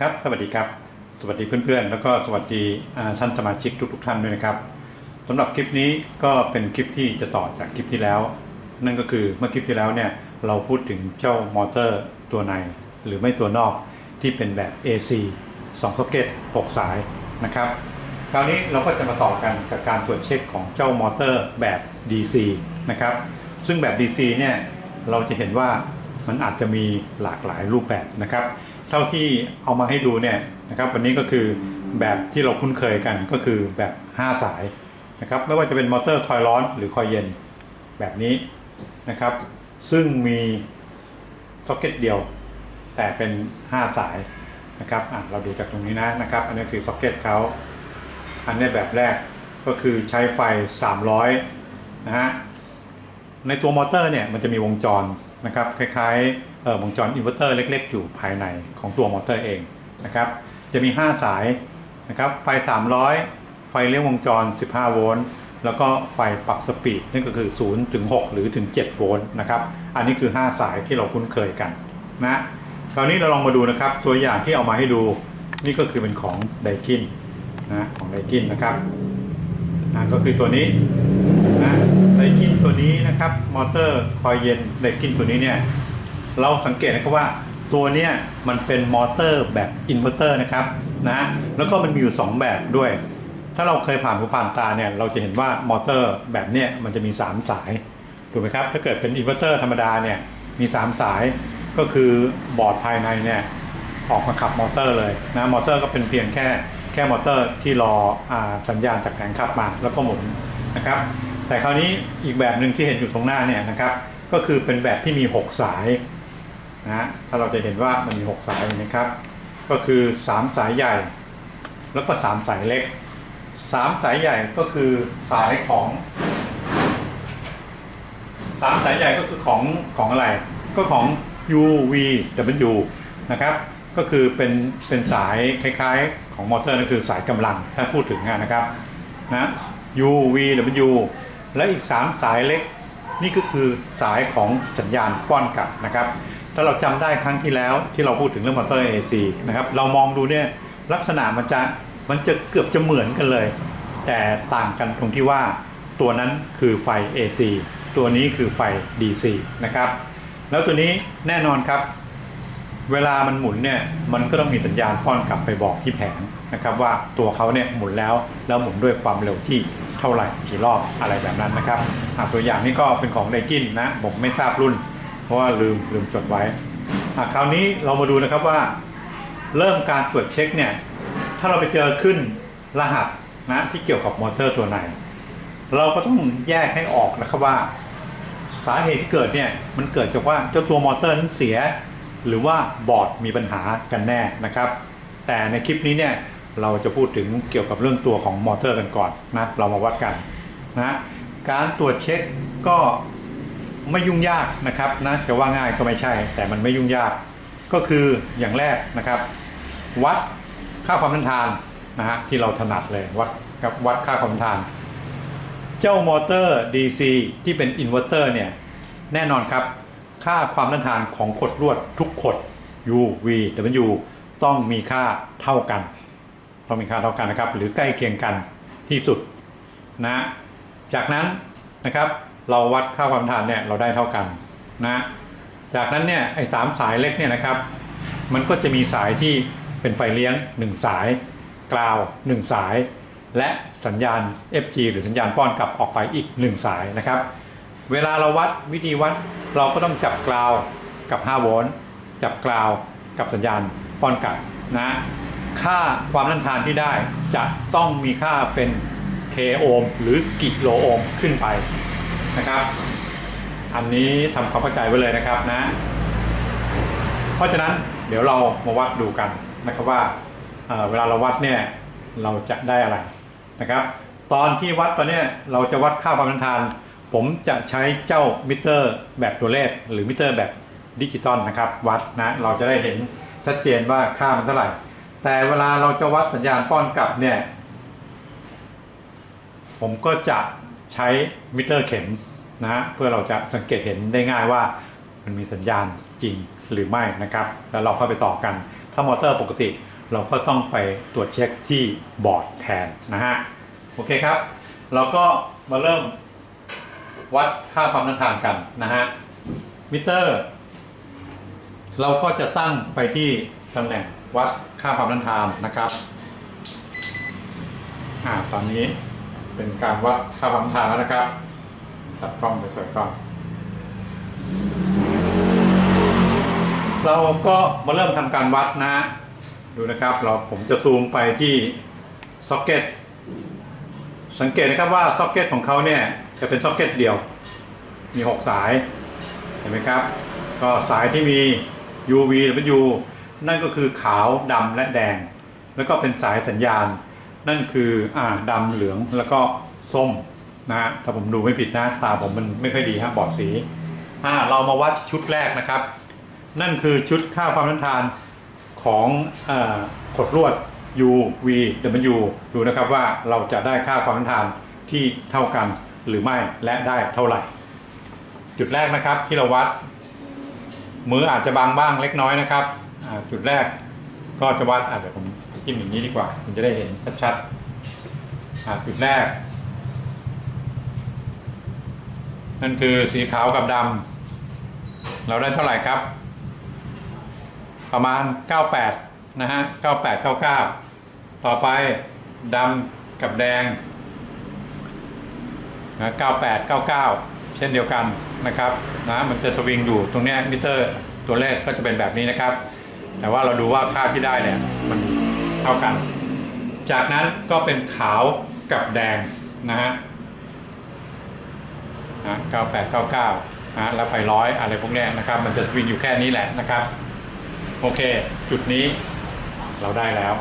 ครับ สวัสดีครับ สวัสดีเพื่อนๆ แล้วก็สวัสดีท่านสมาชิกทุกๆ ท่านด้วยนะครับสำหรับคลิปนี้ก็เป็นคลิปที่จะต่อจากคลิปที่แล้ว นั่นก็คือเมื่อคลิปที่แล้วเนี่ยเราพูดถึงเจ้ามอเตอร์ตัวในหรือไม่ตัวนอกที่เป็นแบบ AC 2ซ็อกเก็ต6สายนะครับ คราวนี้เราก็จะมาต่อกันกับการตรวจเช็คของเจ้ามอเตอร์แบบ DC นะครับ ซึ่งแบบ DC เนี่ยเราจะเห็นว่ามันอาจจะมีหลากหลายรูปแบบนะครับ เท่าที่เอามาให้ดูเนี่ยนะครับวันนี้ก็คือแบบที่เราคุ้นเคยกันก็คือแบบ 5 สายนะครับไม่ว่าจะเป็นมอเตอร์คอยร้อนหรือคอยเย็นแบบนี้นะครับ ซึ่งมีซ็อกเก็ตเดียว แต่เป็น 5 สายนะครับเราดูจากตรงนี้นะนะครับ อันนี้คือซ็อกเก็ตเขาอันนี้แบบแรกก็คือใช้ไฟ 300 นะฮะในตัวมอเตอร์เนี่ยมันจะมีวงจร นะครับคล้ายๆวงจรอินเวอร์เตอร์เล็ก ๆ อยู่ภายในของตัวมอเตอร์เองนะครับจะมี 5 สายนะครับไฟ 300 ไฟเลี้ยงวงจร 15 โวลต์แล้วก็ไฟปรับสปีดนั่นก็คือ 0 ถึง 6 หรือถึง 7 โวลต์นะครับอันนี้คือ 5 สายที่เราคุ้นเคยกันนะคราวนี้เราลองมาดูนะครับตัวอย่างที่เอามาให้ดูนี่ก็คือเป็นของไดกินนะของไดกินนะครับอ่าก็คือตัวนี้ นะไดกินตัวนี้นะครับ มอเตอร์คอยเย็นไดกินตัวนี้เนี่ยเราสังเกตนะครับว่าตัวเนี้ยมันเป็นมอเตอร์แบบอินเวอร์เตอร์นะครับนะแล้วก็มันมีอยู่ 2 แบบด้วย ถ้าเราเคยผ่านหูผ่านตาเนี่ยเราจะเห็นว่ามอเตอร์แบบเนี้ยมันจะมี 3 สายถูกไหมครับถ้าเกิดเป็นอินเวอร์เตอร์ธรรมดาเนี่ยมี 3 สายก็คือบอร์ดภายในเนี่ยออกมาขับมอเตอร์เลยนะมอเตอร์ก็เป็นเพียงแค่แค่มอเตอร์ที่รออสัญญาณจากแผงขับมาแล้วก็หมุนนะครับ แต่คราวนี้อีกแบบหนึ่งที่เห็นอยู่ตรงหน้าเนี่ยนะครับ ก็คือเป็นแบบที่มี 6 สายนะถ้าเราจะเห็นว่ามันมี 6 สายนะครับ ก็คือ 3 สายใหญ่ แล้วก็ 3 สายเล็ก 3 สายใหญ่ก็คือสายของ 3 สายใหญ่ก็คือของของอะไร ก็ของ U V W นะครับก็คือเป็นเป็นสายคล้ายๆ ของมอเตอร์นั่นคือสายกำลังถ้าพูดถึงนะครับนะ U V W และอีก 3 สายเล็ก นี่ก็คือสายของสัญญาณป้อนกลับนะครับ ถ้าเราจำได้ครั้งที่แล้วที่เราพูดถึงเรื่องมอเตอร์ AC นะครับเรามองดูเนี่ยลักษณะมันจะมันจะเกือบจะเหมือนกันเลย แต่ต่างกันตรงที่ว่าตัวนั้นคือไฟ AC ตัวนี้คือไฟ DC นะครับ แล้วตัวนี้แน่นอนครับ เวลามันหมุนเนี่ยมันก็ต้องมีสัญญาณป้อนกลับไปบอกที่แผงนะครับว่าตัวเขาเนี่ยหมุนแล้วแล้วหมุนด้วยความเร็วที่ เท่าไหร่กี่รอบอะไรแบบนั้นนะครับตัวอย่างนี้ก็เป็นของไดกินนะผมไม่ทราบรุ่น เพราะว่าลืมลืมจดไว้คราวนี้เรามาดูนะครับว่า เริ่มการตรวจเช็คเนี่ยถ้าเราไปเจอขึ้นรหัสนะที่เกี่ยวกับมอเตอร์ตัวไหน เราก็ต้องแยกให้ออกนะครับว่า สาเหตุที่เกิดเนี่ยมันเกิดจากว่าเจ้าตัวมอเตอร์นั้นเสีย หรือว่าบอร์ดมีปัญหากันแน่นะครับ แต่ในคลิปนี้เนี่ย เราจะพูดถึงเกี่ยวกับเรื่องตัวของมอเตอร์กันก่อนนะเรามาวัดกันนะการตรวจเช็คก็ไม่ยุ่งยากนะครับนะจะว่าง่ายก็ไม่ใช่ แต่มันไม่ยุ่งยากก็คืออย่างแรกนะครับ วัดค่าความต้านทานนะฮะที่เราถนัดเลยวัดกับวัดค่าความต้านทาน เจ้ามอเตอร์ DC ที่เป็นอินเวอร์เตอร์เนี่ยแน่นอนครับค่าความต้านทานของขดลวดทุกขด U V W ต้องมีค่าเท่ากัน ต้องมีค่าเท่ากันนะครับ หรือใกล้เคียงกันที่สุดนะจากนั้นนะครับเราวัดค่าความต้านทานเนี่ยเราได้เท่ากันนะจากนั้นเนี่ยไอ้สามสายเล็กเนี่ยนะครับ มันก็จะมีสายที่เป็นไฟเลี้ยง 1 สาย กราว 1 สาย และสัญญาณ FG หรือสัญญาณป้อนกลับออกไปอีก 1 สายนะครับ เวลาเราวัดวิธีวัดเราก็ต้องจับกราวกับ5โวลต์จับกราวกับสัญญาณป้อนกลับนะ ค่าความต้านทานที่ได้จะต้องมีค่าเป็น K โอห์มหรือกิโลโอห์มขึ้นไปนะครับ อันนี้ทำความเข้าใจไว้เลยนะครับนะ เพราะฉะนั้นเดี๋ยวเรามาวัดดูกันนะครับว่าเเวลาเราวัดเนี่ยเราจะได้อะไรนะครับ ตอนที่วัดตอนเนี้ยเราจะวัดค่าความต้านทาน ผมจะใช้เจ้ามิเตอร์แบบตัวเลขหรือมิเตอร์แบบดิจิตอลนะครับ วัดนะเราจะได้เห็นชัดเจนว่าค่ามันเท่าไหร่ แต่เวลาเราจะวัดสัญญาณป้อนกลับเนี่ย ผมก็จะใช้มิเตอร์เข็มนะเพื่อเราจะสังเกตเห็นได้ง่ายว่ามันมีสัญญาณจริงหรือไม่นะครับ แล้วเราเข้าไปต่อกัน ถ้ามอเตอร์ปกติเราก็ต้องไปตรวจเช็คที่บอร์ดแทนนะฮะโอเคครับ เราก็มาเริ่มวัดค่าความต้านทานกันนะฮะมิเตอร์ เราก็จะตั้งไปที่ตำแหน่งวัด ค่าความต้านทานนะครับอ่าตอนนี้เป็นการวัดค่าความต้านทานแล้วนะครับ จับกล้องไปสวยก่อนเราก็มาเริ่มทำการวัดนะ ดูนะครับเราผมจะซูมไปที่ซ็อกเก็ตสังเกตนะครับว่าซ็อกเก็ตของเขาเนี่ยจะเป็นซ็อกเก็ตเดียว มี 6 สาย เห็นไหมครับ ก็สายที่มี UV W นั่นก็คือขาวดำและแดง แล้วก็เป็นสายสัญญาณ นั่นคืออ่าดำเหลืองแล้วก็ส้มนะฮะถ้าผมดูไม่ผิดนะตาผมมันไม่ค่อยดีฮะบอดสีอ่าเรามาวัดชุดแรกนะครับ นั่นคือชุดค่าความต้านทานของอขดลวด U V W ดูนะครับว่าเราจะได้ค่าความต้านทานที่เท่ากันหรือไม่และได้เท่าไหร่ จุดแรกนะครับที่เราวัดมืออาจจะบางบ้างเล็กน้อยนะครับ จุดแรก ก็จะวัดอะเดี๋ยวผมจิ้มอย่างนี้ดีกว่าคุณจะได้เห็นชัดๆจุดแรก นั่นคือสีขาวกับดำเราได้เท่าไหร่ครับ ประมาณ 98 นะฮะ 98 99 ต่อไปดำกับแดงนะ98 99 เช่นเดียวกันนะครับนะมันจะสวิงอยู่ตรงนี้มิเตอร์ตัวเลขก็จะเป็นแบบนี้นะครับ แต่ว่าเราดูว่าค่าที่ได้เนี่ยมันเท่ากัน จากนั้นก็เป็นขาวกับแดงนะฮะนะ98 99นะแล้วไปร้อยอะไรพวกนี้นะครับ มันจะวิ่งอยู่แค่นี้แหละนะครับ โอเค จุดนี้เราได้แล้ว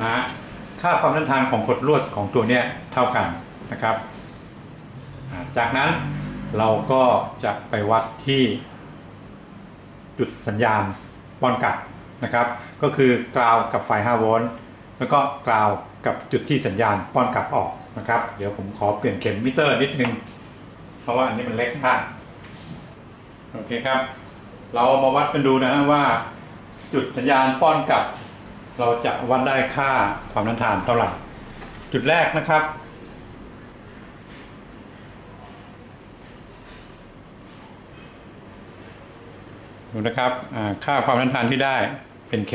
นะฮะค่าความต้านทานของขดลวดของตัวเนี้ยเท่ากันนะครับ จากนั้นเราก็จะไปวัดที่จุดสัญญาณป้อนกลับ นะครับ ก็คือกราวกับไฟ5โวลต์แล้วก็กราวกับจุดที่สัญญาณป้อนกลับออกนะครับ เดี๋ยวผมขอเปลี่ยนเข็มมิเตอร์นิดนึง เพราะว่าอันนี้มันเล็กมากโอเคครับ เรามาวัดกันดูนะฮะว่า จุดสัญญาณป้อนกลับ เราจะวัดได้ค่าความต้านทานเท่าไหร่ จุดแรกนะครับดูนะครับค่าความต้านทานที่ได้ เป็น K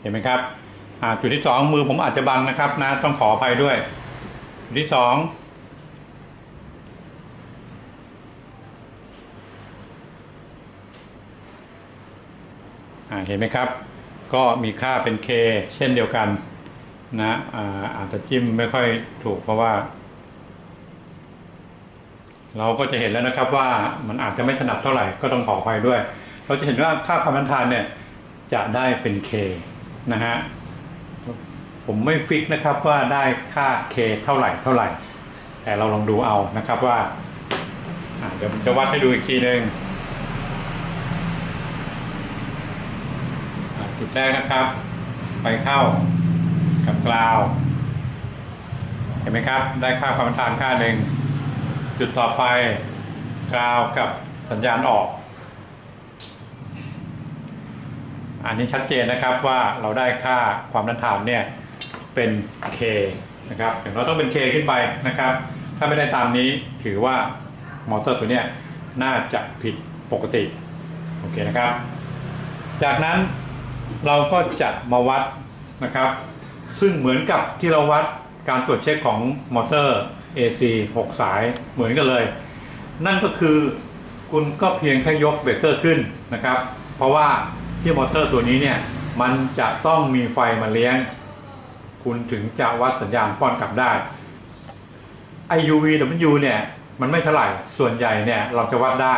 เห็นไหมครับจุดที่ 2 มือผมอาจจะบังนะครับนะต้องขออภัยด้วย จุดที่2อ่าเห็นไหมครับ ก็มีค่าเป็น K เช่นเดียวกันนะอาอาจจะจิ้มไม่ค่อยถูกเพราะว่า เราก็จะเห็นแล้วนะครับว่ามันอาจจะไม่ถนัดเท่าไหร่ก็ต้องขออภัยด้วย เราจะเห็นว่าค่าความต้านทานเนี่ย จะได้เป็น K นะฮะผมไม่ฟิกนะครับว่าได้ค่า K เท่าไหร่เท่าไหร่ แต่เราลองดูเอานะครับว่าเดี๋ยวผมจะวัดให้ดูอีกทีหนึ่งจุดแรกนะครับ ไปเข้ากับกราว เห็นไหมครับ ได้ค่าความต้านทานค่าหนึ่งจุดต่อไปกราวกับสัญญาณออก อันนี้ชัดเจนนะครับว่าเราได้ค่าความต้านทานเนี่ยเป็น K นะครับอย่างเราต้องเป็น K ขึ้นไปนะครับ ถ้าไม่ได้ตามนี้ถือว่ามอเตอร์ตัวเนี้ยน่าจะผิดปกติโอเคนะครับ จากนั้นเราก็จะมาวัดนะครับ ซึ่งเหมือนกับที่เราวัดการตรวจเช็คของมอเตอร์ AC 6 สายเหมือนกันเลย นั่นก็คือคุณก็เพียงแค่ยกเบรกเกอร์ขึ้นนะครับ เพราะว่า ที่มอเตอร์ตัวนี้เนี่ยมันจะต้องมีไฟมาเลี้ยง คุณถึงจะวัดสัญญาณป้อนกลับได้ IUV W เนี่ยมันไม่เท่าไหร่ส่วนใหญ่เนี่ยเราจะวัดได้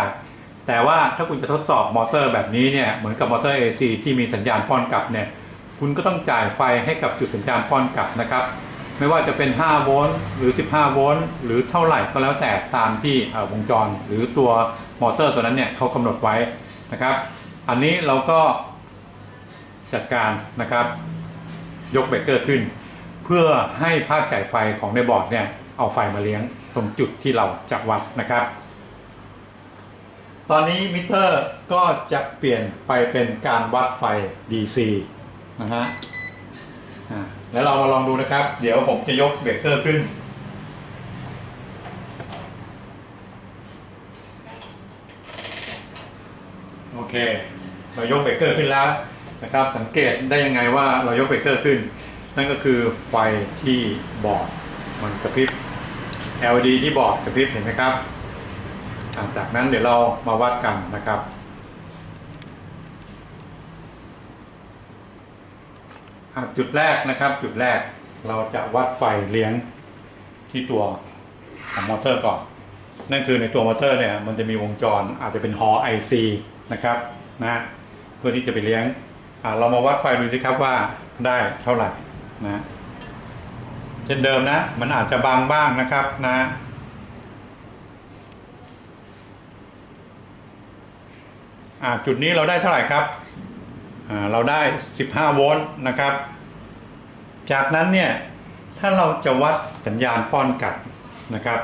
แต่ว่าถ้าคุณจะทดสอบมอเตอร์แบบนี้เนี่ยเหมือนกับมอเตอร์ AC ที่มีสัญญาณป้อนกลับเนี่ยคุณก็ต้องจ่ายไฟให้กับจุดสัญญาณป้อนกลับนะครับ ไม่ว่าจะเป็น 5 โวลต์หรือ 15 โวลต์หรือเท่าไหร่ก็แล้วแต่ตามที่วงจรหรือตัวมอเตอร์ตัวนั้นเนี่ยเขากำหนดไว้นะครับ อันนี้เราก็จัดการนะครับ ยกเบรกเกอร์ขึ้น เพื่อให้ภาคจ่ายไฟของในบอร์ดเนี่ยเอาไฟมาเลี้ยงตรงจุดที่เราจะวัดนะครับ ตอนนี้มิเตอร์ก็จะเปลี่ยนไปเป็นการวัดไฟ DC นะฮะแล้วเรามาลองดูนะครับ เดี๋ยวผมจะยกเบรกเกอร์ขึ้น โอเค เรายกเบรกเกอร์ขึ้นแล้วนะครับ สังเกตได้ยังไงว่าเรายกเบรกเกอร์ขึ้น นั่นก็คือไฟที่บอร์ดมันกระพริบ LED ที่บอร์ดกระพริบเห็นไหมครับจากนั้นเดี๋ยวเรามาวัดกันนะครับจุดแรกนะครับ จุดแรกเราจะวัดไฟเลี้ยงที่ตัวของมอเตอร์ก่อน นั่นคือในตัวมอเตอร์เนี่ยมันจะมีวงจรอาจจะเป็นฮอ IC นะครับนะเพื่อที่จะไปเลี้ยงเรามาวัดไฟดูสิครับว่าได้เท่าไหร่นะเช่นเดิมนะ มันอาจจะบางบ้างนะครับนะจุดนี้เราได้เท่าไหร่ครับ เราได้ 15 โวลต์นะครับ จากนั้นเนี่ย ถ้าเราจะวัดสัญญาณป้อนกลับนะครับ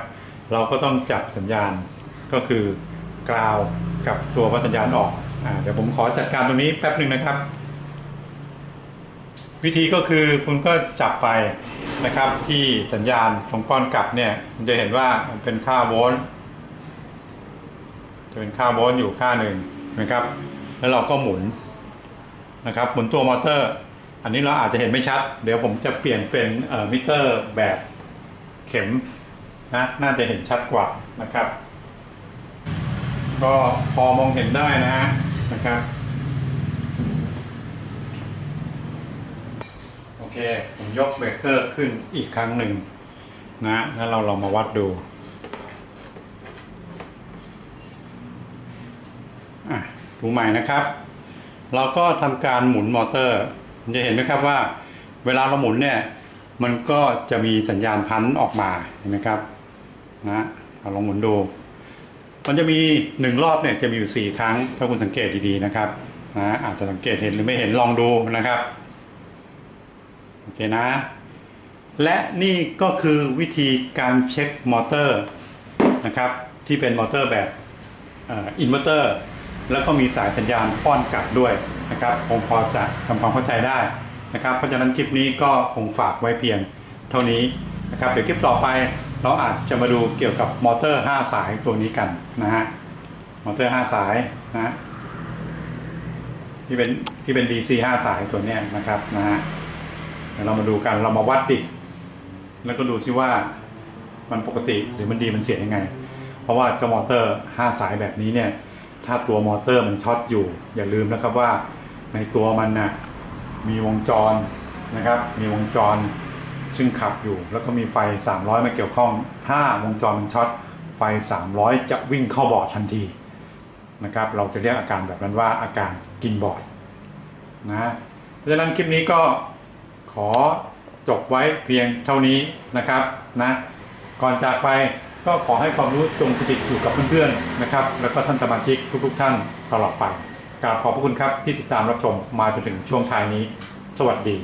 เราก็ต้องจับสัญญาณก็คือกราว กับตัววัดสัญญาณออกอเดี๋ยวผมขอจัดการตรงนี้แป๊บหนึ่งนะครับ วิธีก็คือคุณก็จับไปนะครับ ที่สัญญาณของป้อนกลับเนี่ยมันจะเห็นว่ามันเป็นค่าโวลต์จะเป็นค่าโวลต์อยู่ค่าหนึ่งนะครับ แล้วเราก็หมุนนะครับหมุนตัวมอเตอร์ อันนี้เราอาจจะเห็นไม่ชัด เดี๋ยวผมจะเปลี่ยนเป็นมิเตอร์แบบเข็มนะน่าจะเห็นชัดกว่านะครับ ก็พอมองเห็นได้นะฮะนะครับโอเคผมยกเบรกเกอร์ขึ้นอีกครั้งหนึ่งนะแล้วเราลองมาวัดดูดูใหม่นะครับ เราก็ทำการหมุนมอเตอร์จะเห็นไหมครับว่า เวลาเราหมุนเนี่ยมันก็จะมีสัญญาณพันออกมาเห็นไหมครับนะเราลองหมุนดู มันจะมีหนึ่งรอบเนี่ยจะมีอยู่สี่ครั้ง ถ้าคุณสังเกตดีๆนะครับนะอาจจะสังเกตเห็นหรือไม่เห็นลองดูนะครับโอเคนะ และนี่ก็คือวิธีการเช็คมอเตอร์นะครับที่เป็นมอเตอร์แบบอินเวอร์เตอร์ แล้วก็มีสายสัญญาณป้อนกลับด้วยนะครับคงพอจะทำความเข้าใจได้นะครับ เพราะฉะนั้นคลิปนี้ก็คงฝากไว้เพียงเท่านี้นะครับ เดี๋ยวคลิปต่อไป เราอาจจะมาดูเกี่ยวกับมอเตอร์ 5 สายตัวนี้กันนะฮะ มอเตอร์ 5 สายนะฮะที่เป็นที่เป็น DC 5 สายตัวนี้นะครับนะฮะเดี๋ยวเรามาดูกันเรามาวัดดิแล้วก็ดูซิว่ามันปกติหรือมันดีมันเสียยังไง เพราะว่าเจ้ามอเตอร์ 5 สายแบบนี้เนี่ย ถ้าตัวมอเตอร์มันช็อตอยู่ อย่าลืมนะครับว่าในตัวมันนะ่ะมีวงจรนะครับ มีวงจร ซึ่งขับอยู่ แล้วก็มีไฟ 300 มาเกี่ยวข้อง ถ้าวงจรมันช็อตไฟ 300 จะวิ่งเข้าบอร์ดทันทีนะครับ เราจะเรียกอาการแบบนั้นว่าอาการกินบอร์ดนะเพราะฉะนั้นคลิปนี้ก็ขอจบไว้เพียงเท่านี้นะครับนะก่อนจากไปก็ขอให้ความรู้จงสถิตอยู่กับเพื่อนๆนะครับ แล้วก็ท่านสมาชิกทุกๆ ท่านตลอดไปกราบขอบพระคุณครับที่ติดตามรับชมมาจนถึงช่วงท้ายนี้ สวัสดี